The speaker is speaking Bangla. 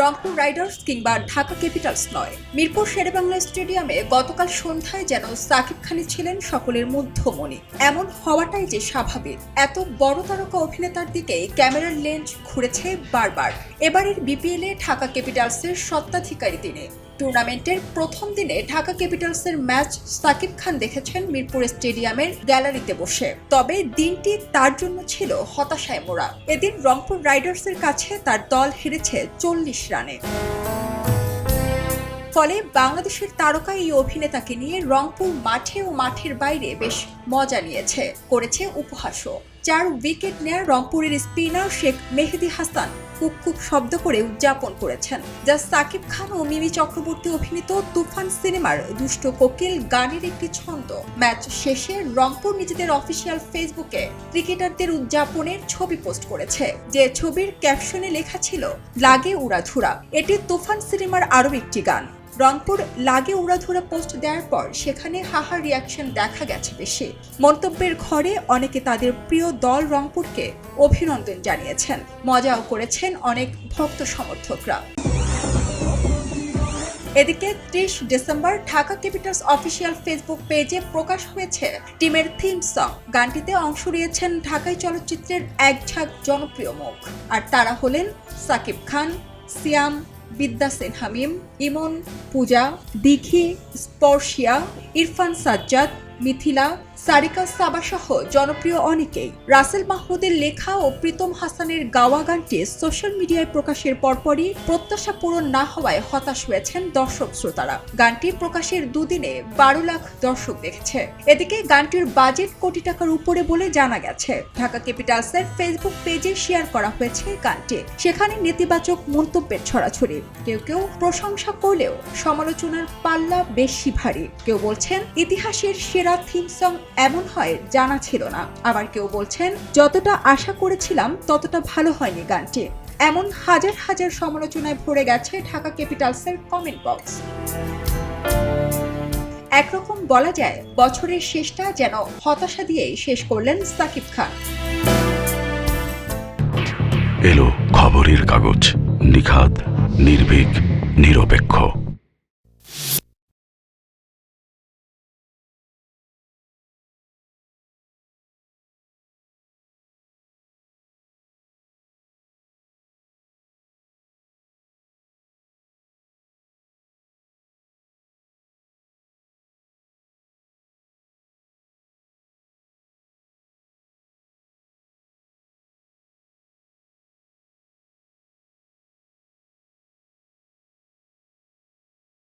রংপুর রাইডার্স কিংবা ঢাকা ক্যাপিটালস নয়। মিরপুর শেরেবাংলা স্টেডিয়ামে গতকাল সন্ধ্যায় যেন সাকিব খানই ছিলেন সকলের মধ্যমণি। এমন হওয়াটাই যে স্বাভাবিক। এত বড় তারকা অভিনেতার দিকে ক্যামেরার লেন্স ঘুরেছে বারবার। এবারের বিপিএলে ঢাকা ক্যাপিটালসের সত্ত্বাধিকারী তিনি। টুর্নামেন্টের প্রথম দিনে ঢাকা ক্যাপিটালসের ম্যাচ সাকিব খান দেখেছেন মিরপুর স্টেডিয়ামের গ্যালারিতে বসে। তবে দিনটি তার জন্য ছিল হতাশায় মোড়া। এদিন রংপুর রাইডার্সের কাছে তার দল হেরেছে চল্লিশ রানে। ফলে বাংলাদেশের তারকা এই অভিনেতাকে নিয়ে রংপুর মাঠে ও মাঠের বাইরে বেশ মজা নিয়েছে, করেছে উপহাসও। চার উইকেট নেয়া রংপুরের স্পিনার শেখ মেহেদি হাসান কুক কুক শব্দ করে উদযাপন করেছেন। যা সাকিব খান ও মিমি চক্রবর্তী অভিনীত তুফান সিনেমার দুষ্ট কোকিল গানের একটি ছন্দ। ম্যাচ শেষে রংপুর নিজেদের অফিসিয়াল ফেসবুকে ক্রিকেটারদের উদযাপনের ছবি পোস্ট করেছে। যে ছবির ক্যাপশনে লেখা ছিল, লাগে উড়াধুরা। এটি তুফান সিনেমার আরও একটি গান। রংপুর লাগে উড়াধুরা পোস্ট দেওয়ার পর সেখানে হাহা রিয়াকশন দেখা গেছে বেশি। মন্তব্যের ঘরে অনেকে তাদের প্রিয় দল রংপুরকে অভিনন্দন জানিয়েছেন। মজাও করেছেন অনেক ভক্ত সমর্থকরা। এদিকে ত্রিশ December Dhaka capitals official Facebook পেজে প্রকাশ হয়েছে টিমের থিম সং গানটিতে অংশ নিয়েছেন ঢাকাই চলচ্চিত্রের এক ঝাঁক জনপ্রিয় মুখ। আর তারা হলেন সাকিব খান, সিয়াম বিদ্যা সেন হামিম ইমন পূজা দিঘি স্পর্শিয়া ইরফান সাজ্জাদ মিথিলা, সারিকা সাবা সহ জনপ্রিয় অনেকেই। রাসেল মাহমুদের লেখা ও প্রীতম হাসানের গাওয়া গানটি সোশ্যাল মিডিয়ায় প্রকাশের পরপরই প্রত্যাশা পূরণ না হওয়ায় হতাশ হয়েছেন দর্শক শ্রোতারা। গানটি প্রকাশের দুদিনে বারো লাখ দর্শক দেখেছে। এদিকে গানটির বাজেট কোটি টাকার উপরে বলে জানা গেছে। ঢাকা ক্যাপিটালসের ফেসবুক পেজে শেয়ার করা হয়েছে গানটি। সেখানে নেতিবাচক মন্তব্যের ছড়াছড়ি। কেউ কেউ প্রশংসা করলেও সমালোচনার পাল্লা বেশি ভারী। কেউ বলছেন, ইতিহাসের সেরা থিম সং এমন হয়, জানা ছিল না। আবার কেউ বলছেন, যতটা আশা করেছিলাম, ততটা ভালো হয়নি গানটি। এমন হাজার হাজার সমালোচনায় ভরে গেছে ঢাকা ক্যাপিটালসের কমেন্ট বক্স একরকম বলা যায়, বছরের শেষটা যেন হতাশা দিয়েই শেষ করলেন সাকিব খান। এলো খবরের কাগজ নিখাত নির্ভীক, নিরপেক্ষ।